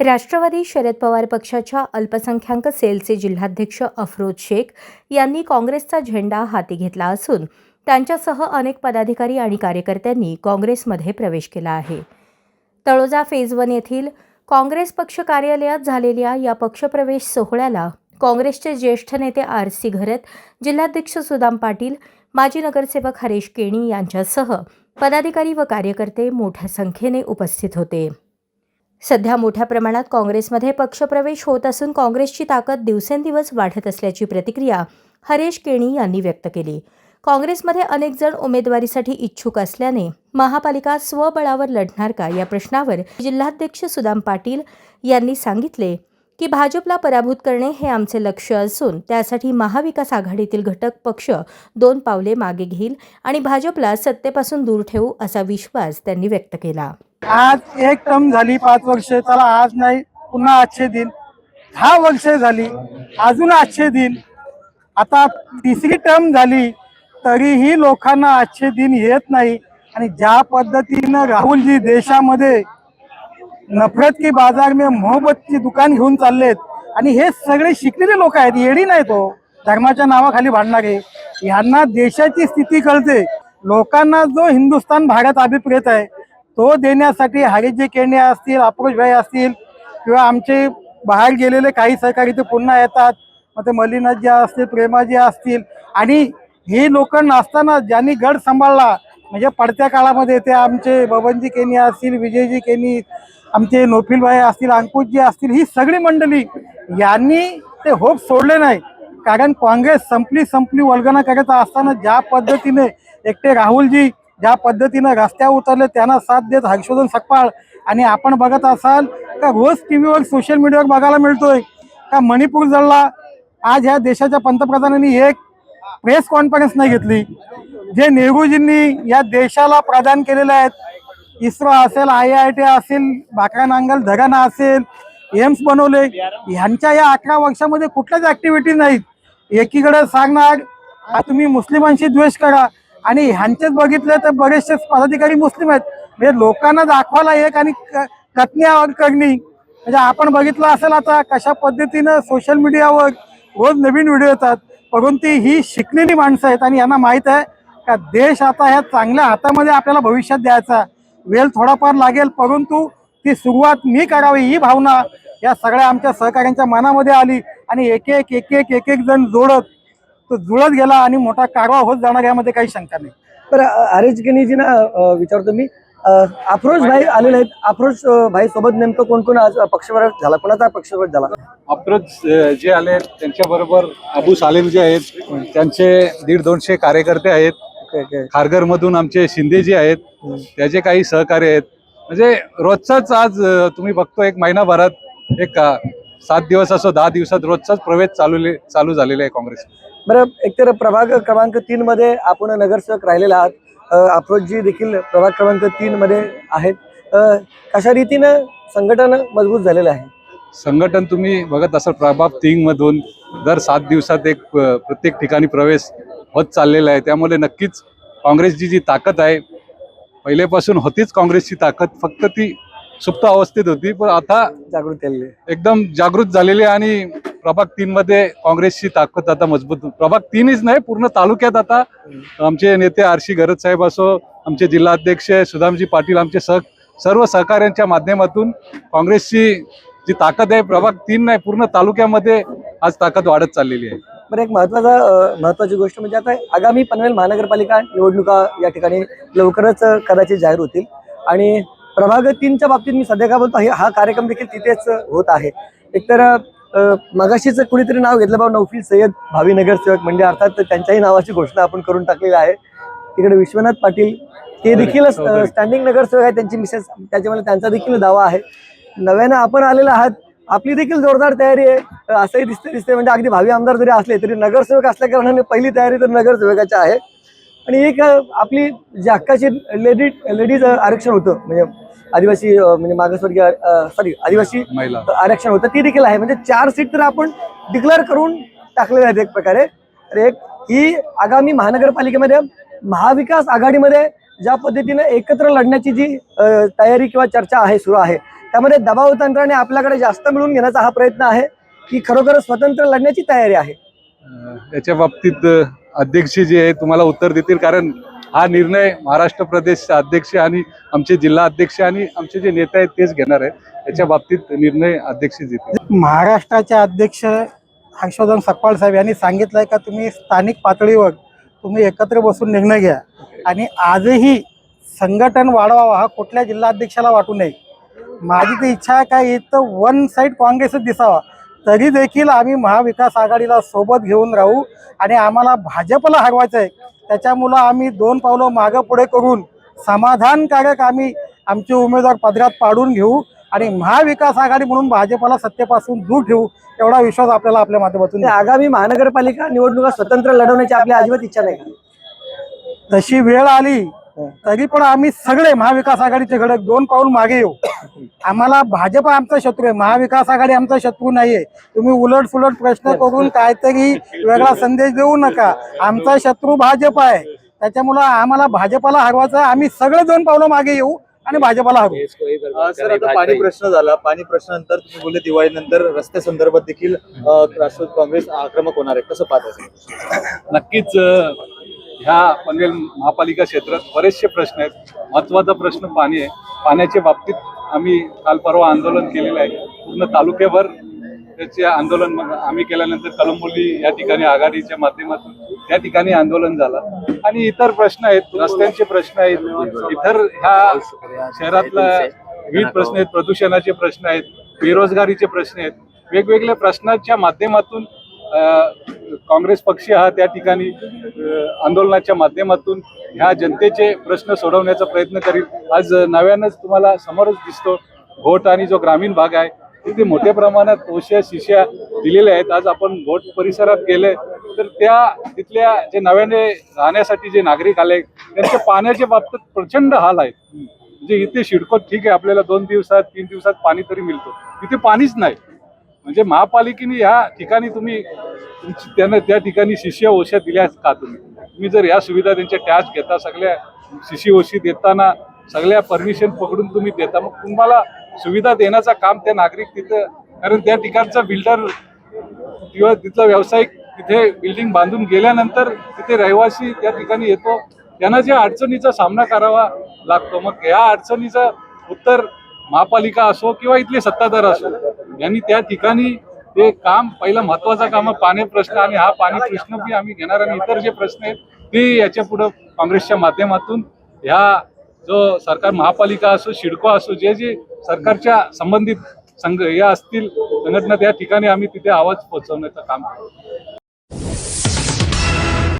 राष्ट्रवादी शरद पवार पक्षाच्या अल्पसंख्याक सेलचे जिल्हाध्यक्ष अफरोज शेख यांनी काँग्रेसचा झेंडा हाती घेतला असून त्यांच्यासह अनेक पदाधिकारी आणि कार्यकर्त्यांनी काँग्रेसमध्ये प्रवेश केला आहे. तळोजा फेज वन येथील काँग्रेस पक्ष कार्यालयात झालेल्या या पक्षप्रवेश सोहळ्याला काँग्रेसचे ज्येष्ठ नेते आर सी घरत जिल्हाध्यक्ष सुदाम पाटील माजी नगरसेवक हरेश केणी यांच्यासह पदाधिकारी व कार्यकर्ते मोठ्या संख्येने उपस्थित होते. सध्या मोठ्या प्रमाणात काँग्रेसमध्ये पक्षप्रवेश होत असून काँग्रेसची ताकद दिवसेंदिवस वाढत असल्याची प्रतिक्रिया हरेश केणी यांनी व्यक्त केली. काँग्रेसमध्ये अनेक जण उमेदवारीसाठी इच्छुक असल्याने महापालिका स्वबळावर लढणार का या प्रश्नावर जिल्हाध्यक्ष सुदाम पाटील यांनी सांगितले की भाजपला पराभूत करणे हे आमचे लक्ष असून त्यासाठी महाविकास आघाडीतील घटक पक्ष दोन पावले मागे घेईल आणि भाजपला सत्तेपासून दूर ठेवू असा विश्वास त्यांनी व्यक्त केला. आज एक टर्म झाली पाच वर्ष चला आज नाही पुन्हा आजचे दिन. दहा वर्ष झाली अजून आजचे दिन. आता तिसरी टर्म झाली तरीही लोकांना आजचे दिन येत नाही. आणि ज्या पद्धतीनं राहुलजी देशामध्ये नफरत की बाजार में मोहब्बतची दुकान घेऊन चाललेत. आणि हे सगळे शिकलेले लोक आहेत येडी नाही तो. धर्माच्या नावाखाली भांडणारे. यांना देशाची स्थिती कळते. लोकांना जो हिंदुस्थान भारत अभिप्रेत आहे तो देण्यासाठी हरिजी केणे असतील अप्रोच भाई असतील किंवा आमचे बाहेर गेलेले काही सहकारी ते पुन्हा येतात मग ते मलिनाजी असतील प्रेमाजी असतील आणि हे लोक नसताना ज्यांनी गड सांभाळला म्हणजे पडत्या काळामध्ये ते आमचे बबनजी केनी असतील विजयजी केनी आमचे नोफिलभाई असतील अंकुशजी असतील ही सगळी मंडळी यांनी ते होप सोडले नाही. कारण काँग्रेस संपली संपली वल्गना करत असताना ज्या पद्धतीने एकटे राहुलजी ज्या पद्धतीनं रस्त्यावर उतरले त्यांना साथ देत हर्षवर्धन सकपाळ आणि आपण बघत असाल का रोज टी व्हीवर सोशल मीडियावर बघायला मिळतोय. का मणिपूर जळला आज ह्या देशाच्या पंतप्रधानांनी एक प्रेस कॉन्फरन्स नाही घेतली. जे नेहरूजींनी या देशाला प्रदान केलेले आहेत इस्रो असेल आय आय टी असेल भाकरा नांगल धराना असेल एम्स बनवले ह्यांच्या या अकरा वर्षामध्ये कुठल्याच ऍक्टिव्हिटी नाहीत. एकीकडे सांगणार तुम्ही मुस्लिमांशी द्वेष करा. आणि ह्यांचेच बघितले तर बरेचसे पदाधिकारी मुस्लिम आहेत. म्हणजे लोकांना दाखवायला एक आणि क- कथन्या करणी. म्हणजे आपण बघितलं असेल आता कशा पद्धतीनं सोशल मीडियावर रोज नवीन व्हिडिओ येतात. परंतु ही शिकलेली माणसं आहेत आणि यांना माहीत आहे का देश आता ह्या चांगल्या हातामध्ये आपल्याला भविष्यात द्यायचा वेळ थोडाफार लागेल परंतु ती सुरुवात मी करावी ही भावना या सगळ्या आमच्या सहकाऱ्यांच्या मनामध्ये आली आणि एक एक एक एक एक एक जण जोडत तो जुळत गेला आणि मोठा कारवा होत जाणार यामध्ये काही शंका नाही. बरं आरेज केनीजी ना विचारतो मी अफरोज भाई आलेले आहेत. अफरोज भाई सोबत नेमकं कोण कोण आज पक्षप्रवेश झाला? कोणाचा पक्षप्रवेश झाला? अप्रोच जे आले आहेत त्यांच्याबरोबर अबू सालेम जे आहेत. त्यांचे दीड दोनशे कार्यकर्ते आहेत. खारघर मधून आमचे शिंदेजी आहेत त्याचे काही सहकारी आहेत म्हणजे रोजचाच आज तुम्ही बघतो एक महिनाभरात एक सात दिवस असो दहा दिवसात रोजचाच प्रवेश चालू चालू झालेला आहे काँग्रेस. बरं एकतर प्रभाग क्रमांक तीन मध्ये आपण नगरसेवक राहिलेला आहात. अ, अफरोजजी देखील प्रभाग क्रमांक तीन मध्ये आहेत. कशा रीतीनं संघटन मजबूत झालेलं आहे? संघटन तुम्ही बघत असाल प्रभाग तीन मधून दर सात दिवसात एक प्रत्येक ठिकाणी प्रवेश होत चाललेला आहे त्यामुळे नक्कीच काँग्रेसची जी ताकद आहे पहिलेपासून होतीच काँग्रेसची ताकद फक्त ती सुप्त अवस्थेत होती पण आता जागृत केलेली आहे. एकदम जागृत झालेली आहे आणि प्रभाग तीन मध्ये काँग्रेसची ताकद आता मजबूत प्रभाग तीनच नाही पूर्ण तालुक्यात आता आमचे नेते आरशी गरज साहेब असो आमचे जिल्हाध्यक्ष सुदामजी पाटील आमचे सह सर्व सहकाऱ्यांच्या माध्यमातून काँग्रेसची जी ताकद आहे प्रभाग तीन नाही पूर्ण तालुक्यामध्ये आज ताकद वाढत चाललेली आहे बरं एक महत्त्वाचा महत्वाची गोष्ट म्हणजे आता आगामी पनवेल महानगरपालिका निवडणुका या ठिकाणी लवकरच कदाचित जाहीर होतील. आणि प्रभाग तीनच्या बाबतीत मी सध्या काय बोलतो हे- हा कार्यक्रम देखील तिथेच होत आहे. एकतर मगाशीच कुणीतरी नाव घेतलं बाबा नौफिल सय्यद भावी नगरसेवक म्हणजे अर्थात त्यांच्याही नावाची घोषणा आपण करून टाकलेली आहे. तिकडे विश्वनाथ पाटील ते देखील. स्टँडिंग नगरसेवक आहे त्यांची मिसेस त्याच्यामुळे त्यांचा देखील दावा आहे. नव्यानं आपण आलेला आहात आपली देखील जोरदार तयारी आहे. असंही दिसते दिसते. म्हणजे अगदी भावी आमदार जरी असले तरी नगरसेवक असल्या कारणाने पहिली तयारी तर नगरसेवकाची आहे. आणि एक आपली जी हक्काची लेडी लेडीज आरक्षण होतं म्हणजे आदिवासी म्हणजे मागासवर्गीय सॉरी आदिवासी महिला. आरक्षण होतं ती देखील आहे. म्हणजे चार सीट तर आपण डिक्लेअर करून टाकलेल्या आहेत एक प्रकारे. तर एक ही आगामी महानगरपालिकेमध्ये महाविकास आघाडीमध्ये ज्या पद्धतीने एकत्र लढण्याची जी तयारी किंवा चर्चा आहे सुरू आहे त्यामध्ये दबाव तंत्राने आपल्याकडे जास्त मिळून घेण्याचा हा प्रयत्न आहे की खरोखर स्वतंत्र लढण्याची तयारी आहे. याच्या बाबतीत अध्यक्ष जे आहे तुम्हाला उत्तर देतील कारण हा निर्णय महाराष्ट्र प्रदेश अध्यक्ष आणि आमचे जिल्हा अध्यक्ष आणि आमचे जे नेते आहेत तेच घेणार आहेत. याच्या बाबतीत निर्णय अध्यक्ष देतील महाराष्ट्राचे अध्यक्ष हर्षवर्धन सकपाळ साहेब यांनी सांगितलंय का तुम्ही स्थानिक पातळीवर तुम्ही एकत्र बसून निर्णय घ्या. आणि आजही संघटन वाढवावा हा कुठल्या जिल्हाध्यक्षाला वाटू नये. माझी तर इच्छा आहे काय इथं वन साईड काँग्रेसच दिसावा. तरी देखील आम्ही महाविकास आघाडीला सोबत घेऊन राहू आणि आम्हाला भाजपला हरवायचं आहे त्याच्यामुळं आम्ही दोन पावलं मागं पुढे करून समाधानकारक आम्ही आमचे उमेदवार पदरात पाडून घेऊ आणि महाविकास आघाडी म्हणून भाजपला सत्तेपासून दूर ठेवू एवढा विश्वास आपल्याला आपल्या माध्यमातून आगामी महानगरपालिका निवडणुका स्वतंत्र लढवण्याची आपली अजिबात इच्छा नाही तशी वेळ आली तरी पण आम्ही सगळे महाविकास आघाडीचे घडक दोन पाऊल मागे येऊ. आम्हाला भाजप आमचा शत्रू आहे महाविकास आघाडी आमचा शत्रू नाहीये. तुम्ही उलट सुलट प्रश्न करून काहीतरी वेगळा संदेश देऊ नका. आमचा शत्रू भाजप आहे. त्याच्यामुळं आम्हाला भाजपाला हरवायचं आहे. आम्ही सगळे दोन पावलं मागे येऊ आणि भाजपाला हरवू. सर आता पाणी प्रश्न झाला. पाणी प्रश्नानंतर तुम्ही बोलले दिवाळीनंतर रस्ते संदर्भात देखील राष्ट्रवादी काँग्रेस आक्रमक होणार आहे. कसं पाहत नक्कीच ह्या पनवेल महापालिका क्षेत्रात बरेचसे प्रश्न आहेत. महत्त्वाचा प्रश्न पाणी आहे. पाण्याच्या बाबतीत आम्ही काल परवा आंदोलन केलेलं आहे. पूर्ण तालुक्याभर त्याचे आंदोलन मग आम्ही केल्यानंतर कलंबोली या ठिकाणी आघाडीच्या माध्यमातून त्या ठिकाणी आंदोलन झालं. आणि इतर प्रश्न आहेत रस्त्यांचे प्रश्न आहेत इतर ह्या शहरातला विविध प्रश्न आहेत प्रदूषणाचे प्रश्न आहेत बेरोजगारीचे प्रश्न आहेत. वेगवेगळ्या प्रश्नाच्या माध्यमातून काँग्रेस पक्ष हा त्या ठिकाणी आंदोलनाच्या माध्यमातून ह्या जनतेचे प्रश्न सोडवण्याचा प्रयत्न करील आज नव्यानंच तुम्हाला समोरच दिसतो घोट आणि जो ग्रामीण भाग आहे तिथे मोठ्या प्रमाणात ओश्या शिश्या दिलेल्या आहेत. आज आपण घोट परिसरात गेले तर त्या तिथल्या जे नव्याने राहण्यासाठी जे नागरिक आले त्यांच्या पाण्याच्या बाबतीत प्रचंड हाल आहेत. म्हणजे इथे शिडको ठीक आहे आपल्याला दोन दिवसात तीन दिवसात पाणी तरी मिळतो. तिथे पाणीच नाही. म्हणजे महापालिकेने ह्या ठिकाणी तुम्ही त्यांना त्या ठिकाणी शिष्य ओश्या दिल्या का तुम्ही? तुम्ही जर या सुविधा त्यांच्या टॅच घेता सगळ्या शिशी ओशी देताना सगळ्या परमिशन पकडून तुम्ही देता मग तुम्हाला सुविधा देण्याचं काम त्या नागरिक तिथं कारण त्या ठिकाणचा बिल्डर किंवा तिथला व्यावसायिक तिथे बिल्डिंग बांधून गेल्यानंतर तिथे रहिवासी त्या ठिकाणी येतो. त्यांना ज्या अडचणीचा सामना करावा लागतो मग या अडचणीचं उत्तर महापालिका असो किंवा इथले सत्ताधार असो यांनी त्या ठिकाणी ते काम पहिला महत्वाचं काम पाणी प्रश्न आणि हा पाणी प्रश्न बी आम्ही घेणार आणि इतर जे प्रश्न आहेत ते याच्या पुढं काँग्रेसच्या माध्यमातून ह्या जो सरकार महापालिका असो शिडको असो जे जे सरकारच्या संबंधित संघ या असतील संघटना त्या ठिकाणी आम्ही तिथे आवाज पोहोचवण्याचं काम करतो.